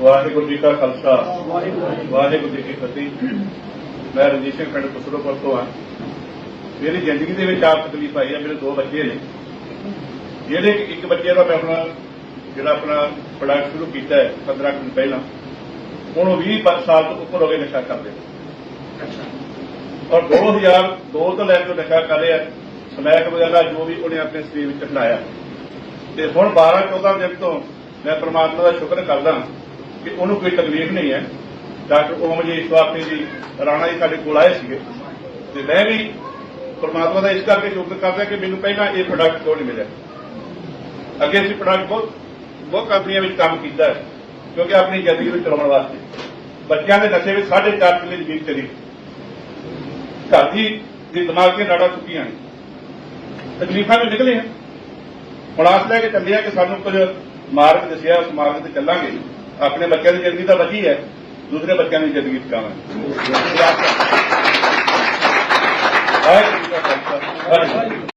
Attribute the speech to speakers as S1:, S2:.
S1: ਵਾਹਿਗੁਰੂ ਜੀ ਕਾ ਖਾਲਸਾ।
S2: ਵਾਹਿਗੁਰੂ
S1: ਜੀ ਕੀ ਫਤਿਹ। ਮੈਂ ਰਣਜੀਤ ਸਿੰਘ ਪਿੰਡ ਕੁਸਰੋਪੁਰ ਤੋਂ ਆ ਮੇਰੀ ਜ਼ਿੰਦਗੀ ਦੇ ਵਿੱਚ ਆਪ ਤਕਲੀਫ ਆਈ ਹੈ ਮੇਰੇ ਦੋ ਬੱਚੇ ਨੇ। ਜਿਹੜੇ ਇੱਕ ਬੱਚੇ ਦਾ ਮੈਂ ਆਪਣਾ ਜਿਹੜਾ ਆਪਣਾ ਪ੍ਰੋਡਕਟ ਸ਼ੁਰੂ ਕੀਤਾ ਹੈ 15 ਕੁ ਦਿਨ ਪਹਿਲਾਂ ਹੁਣ ਉਹ 20 ਪ- ਸਾਲ ਤੋਂ ਉੱਪਰ ਹੋ ਗਏ ਨਸ਼ਾ ਕਰਦੇ ਔਰ 2002 ਤੋਂ ਲੈ ਕੇ ਨਸ਼ਾ ਕਰ ਰਿਹਾ ਸਮੈਕ ਵਗੈਰਾ ਜੋ ਵੀ ਉਹਨੇ ਆਪਣੇ ਸਰੀਰ ਵਿੱਚ ਹਟਾਇਆ ਤੇ ਹੁਣ 12 14 ਦਿਨ ਤੋਂ ਮੈਂ ਪ੍ਰਮਾਤਮਾ ਦਾ ਸ਼ੁਕਰ ਕਰਦਾ ਕਿ ਉਹਨੂੰ ਕੋਈ ਤਕਲੀਫ ਨਹੀਂ ਹੈ। ਡਾਕਟਰ ਓਮ ਜੀ ਸਵਾਤੀ ਜੀ ਰਾਣਾ ਜੀ ਸਾਡੇ ਕੋਲ ਆਏ ਸੀਗੇ ਤੇ ਮੈਂ ਵੀ ਪਰਮਾਤਮਾ ਦਾ ਇਸ ਕਰਕੇ ਸ਼ੁਕਰ ਕਰਦਾ ਕਿ ਮੈਨੂੰ ਪਹਿਲਾਂ ਇਹ ਪ੍ਰੋਡਕਟ ਕਿਉਂ ਨਹੀਂ ਮਿਲਿਆ। ਅੱਗੇ ਅਸੀਂ ਪ੍ਰੋਡਕਟ ਬਹੁਤ ਬਹੁਤ ਕੰਪਨੀਆਂ ਵਿੱਚ ਕੰਮ ਕੀਤਾ ਹੈ, ਕਿਉਂਕਿ ਆਪਣੀ ਜ਼ਿੰਦਗੀ ਨੂੰ ਚਲਾਉਣ ਵਾਸਤੇ। ਬੱਚਿਆਂ ਦੇ ਨਸ਼ੇ ਵਿੱਚ 4.5 ਕਿੱਲੇ ਜ਼ਮੀਨ ਚਲੀ ਘਰ ਦੀ ਦੀ ਦਿਮਾਗ ਦੀਆਂ ਨਾੜਾਂ ਚੁੱਕੀਆਂ ਨੇ। ਤਕਲੀਫਾਂ ਵੀ ਨਿਕਲੇ ਆ ਹੁਣ ਆਸ ਲੈ ਕੇ ਚੱਲਿਆ ਕਿ ਸਾਨੂੰ ਕੁਝ ਮਾਰਗ ਦੱਸਿਆ, ਉਸ ਮਾਰਗ ਤੇ ਚੱਲਾਂਗੇ। ਆਪਣੇ ਬੱਚਿਆਂ ਦੀ ਜ਼ਿੰਦਗੀ ਤਾਂ ਬਚੀ ਹੈ, ਦੂਸਰੇ ਬੱਚਿਆਂ ਦੀ ਜ਼ਿੰਦਗੀ ਬਚਾਵਾਂਗੇ